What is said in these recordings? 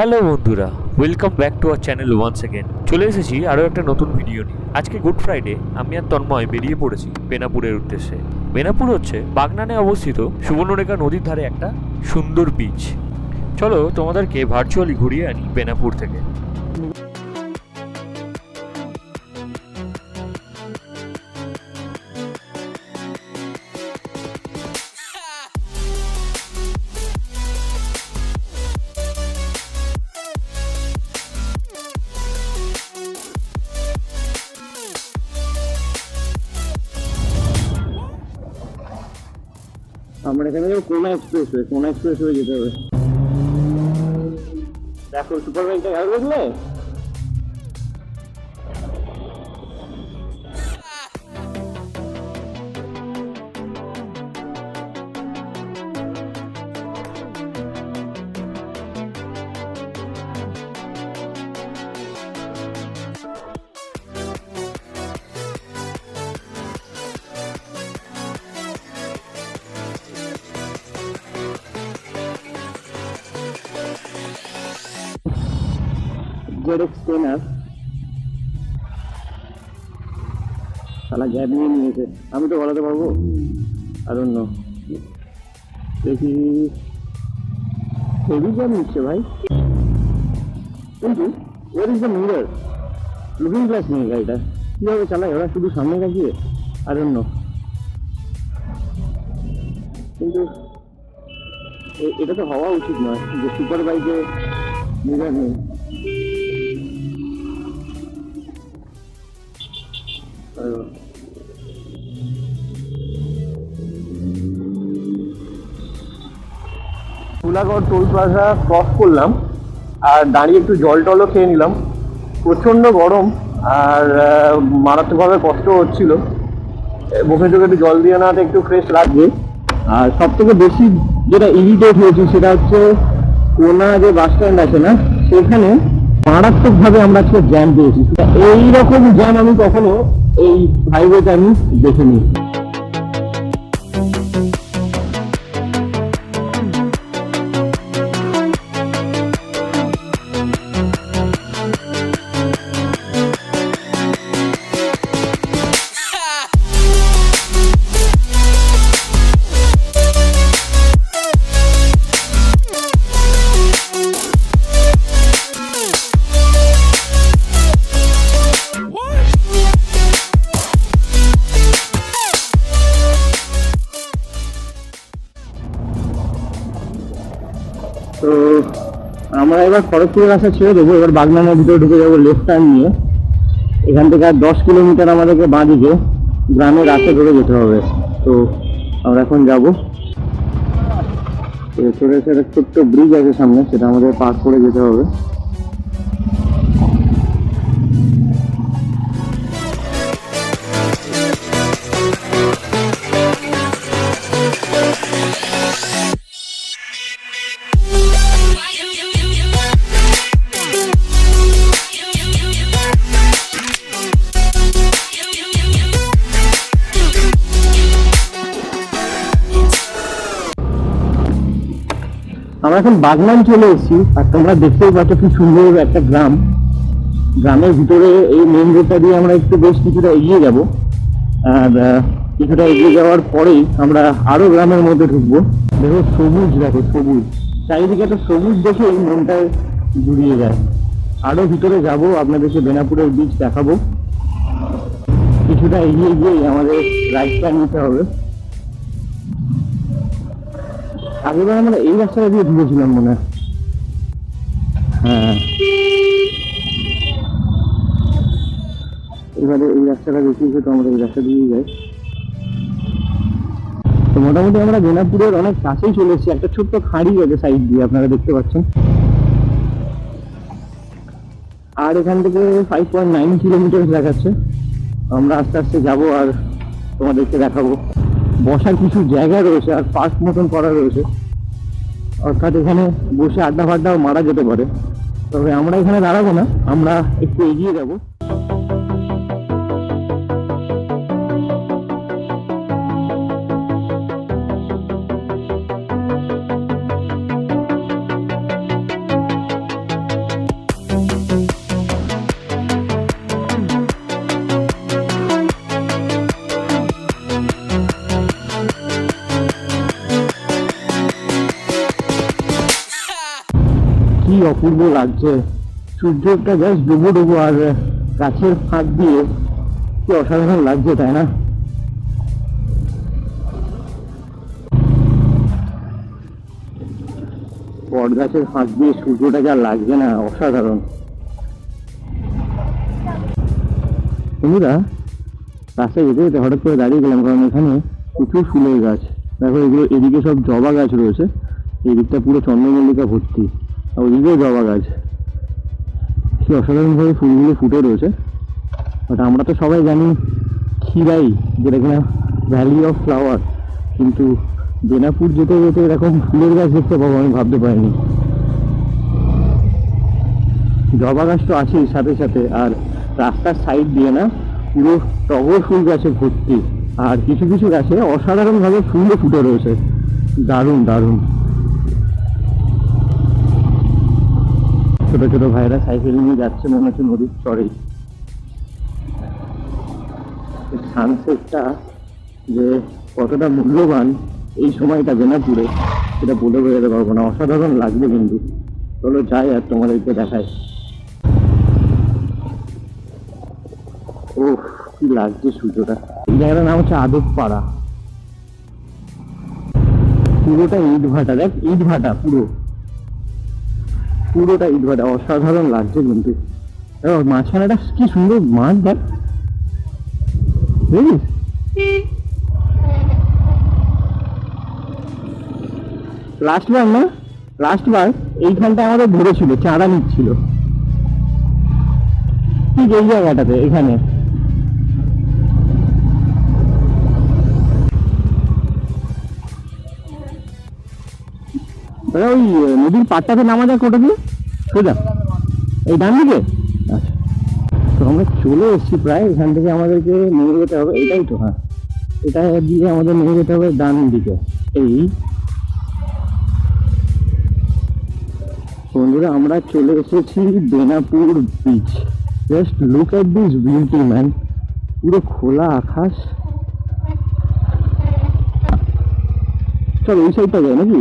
Hello বন্ধুরা welcome back to our channel once second চলে এসেছি আরও একটা নতুন ভিডিও নিয়ে। আজকে গুড ফ্রাইডে আমি আর তন্ময় বেরিয়ে পড়েছি বেনাপুরের উদ্দেশ্যে। বেনাপুর হচ্ছে বাগনানে অবস্থিত সুবর্ণরেখা নদীর ধারে একটা সুন্দর বিচ চলো তোমাদেরকে ভার্চুয়ালি ঘুরিয়ে আনি বেনাপুর থেকে। আমরা এখানে যাব কোনা এক্সপ্রেস হয়ে, কোনা এক্সপ্রেস হয়ে যেতে হবে। দেখো সুপার বাইকটা গাড়ি টেন আর শালা গ্যাপ নিয়ে নিয়েছে। আমি তো বলাতে পারব। আর অন্য দেখি। হেভি গ্যাপ নিচ্ছে ভাই? কিন্তু ওর is the mirror looking glass নেই গাড়িটা কীভাবে চালায়? ওরা শুধু সামনে রাখিয়ে আর অন্য কিন্তু এটা তো হওয়া উচিত নয় যে সুপার বাইকে মিরর নেই। কুলাগড় টোল প্লাজা ক্রস করলাম, আর দাঁড়িয়ে একটু জল টলও খেয়ে নিলাম। প্রচণ্ড গরম, আর মারাত্মকভাবে কষ্ট হচ্ছিল। মুখে চোখে একটু জল দিয়ে নেওয়াতে একটু ফ্রেশ লাগবে। আর সব থেকে বেশি যেটা ইরিটেট হয়েছে সেটা হচ্ছে কোনা যে বাস স্ট্যান্ড আছে না, সেখানে মারাত্মকভাবে আমরা আজকে জ্যাম পেয়েছি। এইরকম জ্যাম আমি কখনো এই হাইওয়েতে আমি দেখে দেখিনি। আমরা খড়গপুরের রাস্তা ছেড়ে দেবো। এবার বাগনানের ভিতরে ঢুকে যাব লেফট টার্ন নিয়ে। এখান থেকে আর দশ কিলোমিটার আমাদেরকে বাঁ দিকে গ্রামের রাস্তা ধরে যেতে হবে। তো আমরা এখন যাব। ছোট একটা ছোট্ট ব্রিজ আছে সামনে, সেটা আমাদের পার করে যেতে হবে। এখন বাগনান চলে এসেছি, আর তোমরা দেখতেই পাচ্ছ কি সুন্দর একটা গ্রাম। গ্রামের ভিতরে এই মেন রোডটা দিয়ে আমরা একটু বেশ কিছুটা এগিয়ে যাব। আর কিছুটা এগিয়ে যাওয়ার পরেই আমরা আরও গ্রামের মধ্যে ঢুকবো। দেখো সবুজ দেখো সবুজ। চারিদিকে একটা সবুজ দেখে মনটা জুড়িয়ে যায়। আরও ভিতরে যাব, আপনাদেরকে বেনাপুরের বীজ দেখাবো। কিছুটা এগিয়ে গিয়েই আমাদের রাইট টার্ন নিতে হবে। আগেবার আমরা এই রাস্তাটা দিয়ে ঢুকেছিলাম মনে হয়। হ্যাঁ। এবারে এই রাস্তাটা দেখিয়েছে তো আমরা এই রাস্তা দিয়ে যাই তো মোটামুটি আমরা বেনাপুরের অনেক কাছেই চলে এসেছি। একটা ছোট্ট খাঁড়ি আছে সাইড দিয়ে, আপনারা দেখতে পাচ্ছেন। আর এখান থেকে ফাইভ পয়েন্ট নাইন কিলোমিটার দেখাচ্ছে। আমরা আস্তে আস্তে যাব আর তোমাদেরকে দেখাবো। বসার কিছু জায়গা রয়েছে আর পার্ক মতন করা রয়েছে। অর্থাৎ এখানে বসে আড্ডা ফাড্ডাও মারা যেতে পারে। তবে আমরা এখানে দাঁড়াবো না, আমরা একটু এগিয়ে যাব। অপূর্ব লাগছে সূর্যটা জাস্ট ডুবো ডুবো আর গাছের ফাঁক দিয়ে কি অসাধারণ লাগছে, তাই না? বট গাছের ফাঁক দিয়ে সূর্যটা যা লাগছে না, অসাধারণ। বন্ধুরা, রাস্তায় যেতে যেতে হঠাৎ করে দাঁড়িয়ে গেলাম, কারণ এখানে প্রচুর ফুলের গাছ। দেখো এগুলো, এদিকে সব জবা গাছ রয়েছে, এদিকটা পুরো চন্দ্রমল্লিকা ভর্তি। ওদিকেও জবা গাছ কি অসাধারণভাবে ফুলগুলো ফুটে রয়েছে। বাট আমরা তো সবাই জানি ক্ষীরাই যেটা কিনা ভ্যালি অফ ফ্লাওয়ার কিন্তু বেনাপুর যেতে যেতে এরকম ফুলের গাছ দেখতে পাবো আমি ভাবতে পারিনি। জবা গাছ তো আছেই সাথে সাথে, আর রাস্তার সাইড দিয়ে না পুরো টগর ফুল গাছে ভর্তি। আর কিছু কিছু গাছে অসাধারণভাবে ফুলও ফুটে রয়েছে। দারুণ দারুণ। ছোট ছোট ভাইরা সাইকেল নিয়ে যাচ্ছে, মনে হচ্ছে নদীর চরেই সানসেটটা যে কতটা মূল্যবান, এই সময়টা বেনাপুরে সেটা বলে বোঝাতে পারব না। অসাধারণ লাগবে কিন্তু। চলো যাই আর তোমাদেরকে দেখায় ও কি লাগছে সূর্যটা। এই জায়গাটার নাম হচ্ছে আদব পাড়া পুরোটা ইট ভাটা দেখ ইট ভাটা পুরো। পুরোটা ইট ভাটা অসাধারণ লাগছে কিন্তু। মাঝখানে কি সুন্দর মাছ দেখ। বুঝলিস লাস্ট বার না? লাস্ট বার এইখানটা আমাদের ধরেছিল, চাঁদা নিচ্ছিল। ঠিক এই জায়গাটাতে, এখানে। ওই নদীর পাড়টাতে নামা যায় দিয়ে? সোজা এই ডান দিকে? আচ্ছা। তো আমরা চলে এসেছি প্রায়, এখান থেকে আমাদেরকে নিয়ে যেতে হবে। এটাই তো হ্যাঁ। এটা দিয়ে আমাদের নিয়ে যেতে হবে ডান দিকে। এই। বন্ধুরা, আমরা চলে এসেছি Benapur beach just look at this beauty man পুরো খোলা আকাশ। চল ওই সাইডটা যায় নাকি?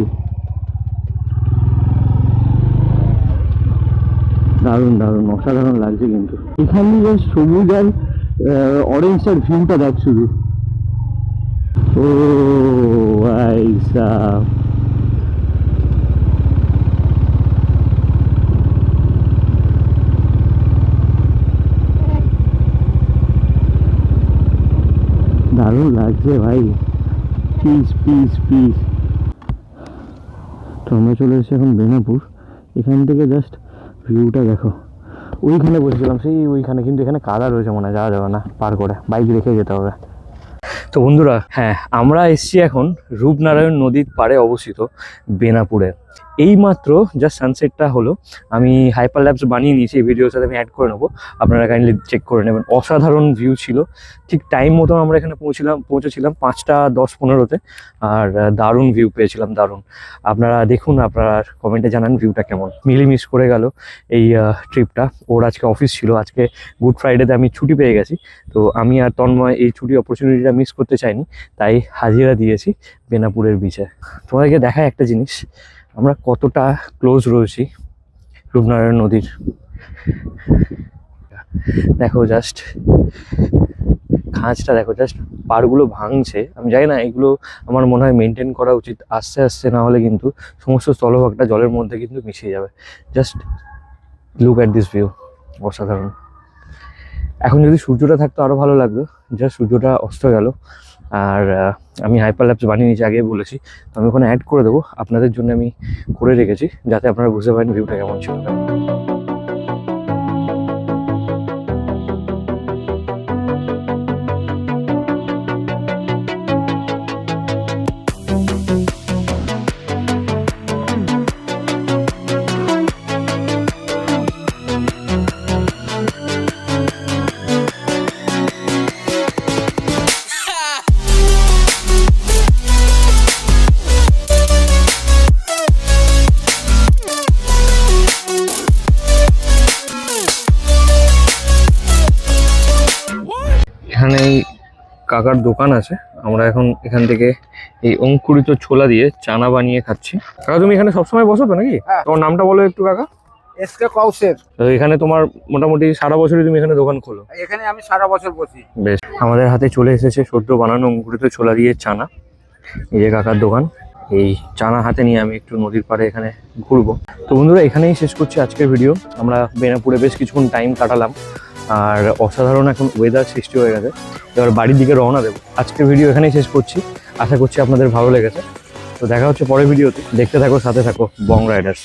দারুণ দারুণ, অসাধারণ লাগছে কিন্তু। এখানে যে সবুজ আর অরেঞ্জটার ভিউটা দেখ শুধু। ও আইসা দারুণ লাগছে ভাই। পিস পিস পিস তো আমরা চলে এসেছি এখন বেনাপুর। এখান থেকে জাস্ট ভিউটা দেখো। ওইখানে বসেছিলাম, সেই ওইখানে, কিন্তু এখানে কাদা রয়েছে মনে হয়, যাওয়া যাবে না, পার করে। বাইক রেখে যেতে হবে। তো বন্ধুরা হ্যাঁ আমরা এসছি এখন রূপনারায়ণ নদীর পাড়ে অবস্থিত বেনাপুরে। এই মাত্র জাস্ট সানসেটটা হলো, আমি হাইপার ল্যাবস বানিয়ে নিয়েছি, এই ভিডিওর সাথে আমি অ্যাড করে নেব। আপনারা কাইন্ডলি চেক করে নেবেন। অসাধারণ ভিউ ছিল। ঠিক টাইম মতো আমরা এখানে পৌঁছিলাম পৌঁছেছিলাম পাঁচটা দশ পনেরোতে, আর দারুণ ভিউ পেয়েছিলাম, দারুণ। আপনারা দেখুন, আপনারা কমেন্টে জানান ভিউটা কেমন। মিলি মিস করে গেল এই ট্রিপটা ওর আজকে অফিস ছিল। আজকে গুড ফ্রাইডেতে আমি ছুটি পেয়ে গেছি। তো আমি আর তন্ময় এই ছুটি অপরচুনিটিটা মিস করতে চাইনি। তাই হাজিরা দিয়েছি বেনাপুরের বিচে তোমাদেরকে দেখায় একটা জিনিস। আমরা কতটা ক্লোজ রয়েছি রূপনারায়ণ নদীর। দেখো জাস্ট খাঁজটা, দেখো জাস্ট পাড়গুলো ভাঙছে। আমি জানি না, এগুলো আমার মনে হয় মেনটেন করা উচিত। আস্তে আস্তে না হলে কিন্তু সমস্ত স্থলভাগটা জলের মধ্যে কিন্তু মিশিয়ে যাবে। Just look at this view অসাধারণ। এখন যদি সূর্যটা থাকতো আরও ভালো লাগতো। জাস্ট সূর্যটা অস্ত গেল। আর আমি হাইপার ল্যাপস বানিয়ে নিয়েছি আগে বলেছি। তো আমি ওখানে অ্যাড করে দেবো। আপনাদের জন্য আমি করে রেখেছি, যাতে আপনারা বুঝতে পারেন ভিউটা কেমন ছিল। কাকার দোকান আছে। আমরা এখন এখান থেকে এই অঙ্কুরিত ছোলা দিয়ে চানা বানিয়ে খাচ্ছি। কাকা তুমি এখানে সবসময় বসো তো নাকি? তোমার নামটা বলো একটু কাকা। এসকে কৌশের এখানে তোমার মোটামুটি সারা বছরই তুমি এখানে দোকান খোলো। এখানে আমি সারা বছর বসি। বেশ। আমাদের হাতে চলে এসেছে সদ্য বানানো অঙ্কুরিত ছোলা দিয়ে চানা। এই যে কাকার দোকান। এই চানা হাতে নিয়ে আমি একটু নদীর পাড়ে এখানে ঘুরবো। তো বন্ধুরা এখানেই শেষ করছি আজকের ভিডিও। আমরা বেনাপুরে বেশ কিছুক্ষণ টাইম কাটালাম। আর অসাধারণ এখন ওয়েদার সৃষ্টি হয়ে গেছে। এবার বাড়ির দিকে রওনা দেবো। আজকের ভিডিও এখানেই শেষ করছি। আশা করছি আপনাদের ভালো লেগেছে। তো দেখা হচ্ছে পরের ভিডিওতে দেখতে থাকো, সাথে থাকো, বং রাইডার্স।